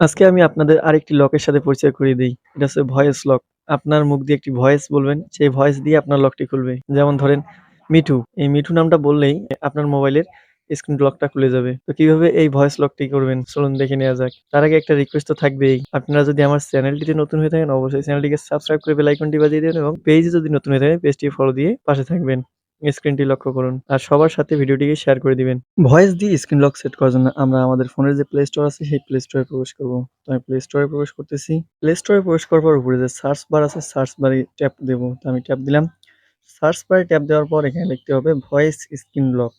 আজকে আমি আপনাদের আরেকটি লকের সাথে পরিচয় করিয়ে দিই এটা হচ্ছে ভয়েস লক। আপনার মুখ দিয়ে একটি ভয়েস বলবেন, সেই ভয়েস দিয়ে আপনার লকটি খুলবে। যেমন ধরেন মিঠু। এই মিঠু নামটা বললেই আপনার মোবাইলের স্ক্রিন লকটা খুলে যাবে। তো কীভাবে এই ভয়েস লকটি করবেন চলুন দেখে নেওয়া যাক। তার আগে একটা রিকোয়েস্ট তো থাকবেই। আপনারা যদি আমার চ্যানেলটিতে নতুন হয়ে থাকেন অবশ্যই চ্যানেলটিকে সাবস্ক্রাইব করে বেল আইকনটি বাজিয়ে দেবেন এবং পেজে যদি নতুন হয়ে থাকেন পেজটি ফলো দিয়ে পাশে থাকবেন। স্ক্রিনটি লক্ষ্য করুন। আর সবার সাথে ভিডিওটিকে শেয়ার করে দিবেন। ভয়েস দিয়ে স্ক্রিন লক সেট করার জন্য আমরা আমাদের ফোনের যে প্লে স্টোর আছে, সেই প্লে স্টোরে প্রবেশ করব। তো আমি প্লে স্টোরে প্রবেশ করতেছি। প্লে স্টোরে প্রবেশ করার পর উপরে যে সার্চ বার আছে সার্চ বারে ট্যাপ দেব। তো আমি ট্যাপ দিলাম। সার্চ বারে ট্যাপ দেওয়ার পর এখানে লিখতে হবে voice screen lock.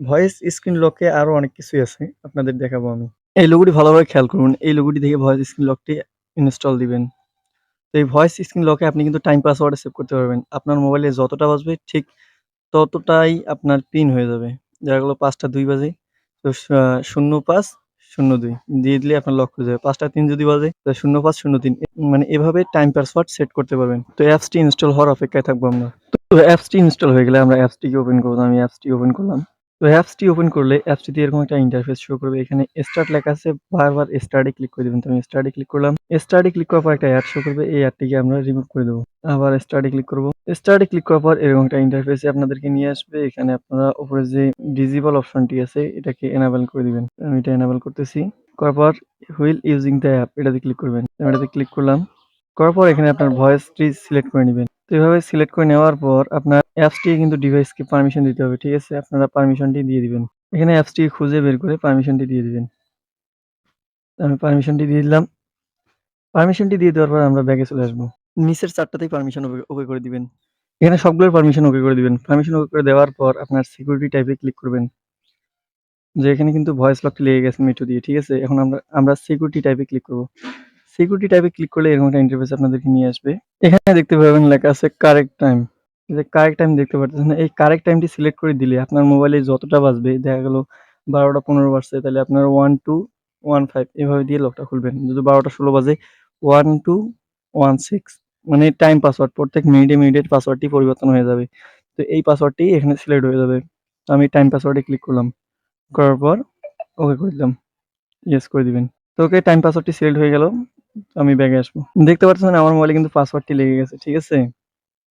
Voice screen লকে আরও অনেক কিছুই আছে। আপনাদের দেখাবো আমি। এই লোগোটি ভালোভাবে খেয়াল করুন। এই লোগোটি দেখে ভয়েস স্ক্রিন লকটি ইনস্টল দিবেন। তো এই ভয়েস স্ক্রিন লকে আপনি কিন্তু টাইম পাসওয়ার্ডে সেভ করতে পারবেন। আপনার মোবাইলে যতটা বাজবে ঠিক ততটাই আপনার পিন হয়ে যাবে। দেখা গেল ৫ টা ২ বাজে, তো শূন্য পাঁচ, শূন্য দুই দিয়ে দিলে আপনার লক হয়ে যাবে। পাঁচটা তিন যদি বাজে, তো ০৫০৩ মানে এভাবে টাইম পাসওয়ার্ড সেট করতে পারবেন। তো অ্যাপসটি ইনস্টল হওয়ার অপেক্ষায় থাকব আমরা। তো অ্যাপসটি ইনস্টল হয়ে গেলে আমরা অ্যাপসটিকে ওপেন করব। আমি অ্যাপসটি ওপেন করলাম। তো অ্যাপসটি ওপেন করলে অ্যাপসটিতে এরকম একটা ইন্টারফেস শো করবে। এখানে স্টার্ট লেখা আছে, বারবার স্টার্টে ক্লিক করে দিবেন। তো আমি স্টার্টে ক্লিক করলাম। স্টার্টে ক্লিক করার পর একটা অ্যাড শো করবে। এই অ্যাডটিকে আমরা রিমুভ করে দেবো আবার স্টার্টে ক্লিক করব। স্টার্টে ক্লিক করার পর এরকম একটা ইন্টারফেসে আপনাদেরকে নিয়ে আসবে। এখানে আপনারা উপরে যে ডিসেবল অপশনটি আছে, এটাকে এনাবেল করে দিবেন। আমি এটা এনাবেল করতেছি। করার পর হুইল ইউজিং দ্য অ্যাপ এটাতে ক্লিক করবেন। আমি এটাতে ক্লিক করলাম। করার পর এখানে আপনার ভয়েসটি সিলেক্ট করে নিবেন। তো এভাবে সিলেক্ট করে নেওয়ার পর আপনার অ্যাপসটি কিন্তু ডিভাইসকে পারমিশন দিতে হবে। ঠিক আছে? আপনারা পারমিশনটি দিয়ে দিবেন। এখানে অ্যাপসটি খুঁজে বের করে পারমিশনটি দিয়ে দিবেন। আমি পারমিশনটি দিয়ে দিলাম। পারমিশনটি দিয়ে দেওয়ার পর আমরা ব্যাকে চলে আসব। নিচের ৪ টাতেই পারমিশন ওকে করে দিবেন। এখানে সবগুলোর পারমিশন ওকে করে দিবেন। পারমিশন ওকে করে দেওয়ার পর আপনার সিকিউরিটি টাইপে ক্লিক করবেন। যে এখানে কিন্তু ভয়েস লকটি লেগে গেছে মিঠু দিয়ে। ঠিক আছে? এখন আমরা আমরা সিকিউরিটি টাইপে ক্লিক করব। সিকিউরিটি টাইপে ক্লিক করলে এরকম একটা ইন্টারফেস আপনাদেরকে নিয়ে আসবে। এখানে দেখতে পাবেন লেখা আছে কারেক্ট টাইম। যে কারেক্ট টাইম দেখতে পারতেছেন। এই কারেক্ট টাইমটি সিলেক্ট করে দিলে আপনার মোবাইলে যতটা বাজবে দেখা গেল বারোটা পনেরো বাজছে তাহলে আপনার 1215 এভাবে দিয়ে লকটা খুলবেন। যদি বারোটা ষোলো বাজে ওয়ান টু ওয়ান সিক্স মানে টাইম পাসওয়ার্ড প্রত্যেক মিনিটে, মিনিটে পাসওয়ার্ডটি পরিবর্তন হয়ে যাবে। তো এই পাসওয়ার্ডটি এখানে সিলেক্ট হয়ে যাবে। তো আমি টাইম পাসওয়ার্ডে ক্লিক করলাম। করার পর ওকে করে দিলাম। ইয়েস করে দিবেন। তো ওকে টাইম পাসওয়ার্ডটি সিলেক্ট হয়ে গেল। আমি ব্যাকে আসব। দেখতে পাচ্ছেন আমার মোবাইলে কিন্তু পাসওয়ার্ডটি লেগে গেছে। ঠিক আছে?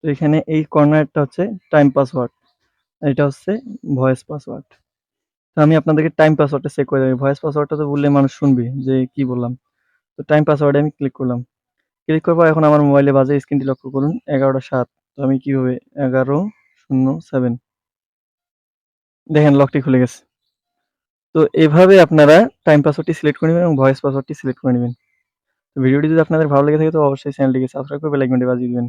তো এখানে এই কর্নারটা হচ্ছে টাইম পাসওয়ার্ড। এটা হচ্ছে ভয়েস পাসওয়ার্ড। তো আমি আপনাদেরকে টাইম পাসওয়ার্ডটা চেক করে দেবো ভয়েস পাসওয়ার্ডটা তো বললে মানুষ শুনবে যে কি বললাম। তো টাইম পাসওয়ার্ডে আমি ক্লিক করলাম। ক্লিক করার পর এখন আমার মোবাইলে বাজে স্ক্রিনটি লক্ষ্য করুন, এগারোটা সাত তো আমি কীভাবে ১১:০৭ দেখেন লকটি খুলে গেছে। তো এভাবে আপনারা টাইম পাসওয়ার্ডটি সিলেক্ট করে নিবেন এবং ভয়েস পাসওয়ার্ডটি সিলেক্ট করে নিবেন। তো ভিডিওটি যদি আপনাদের ভালো লেগে থাকে তো অবশ্যই চ্যানেলটিকে সাবস্ক্রাইব করে বেল আইকনটি বাজিয়ে দিবেন।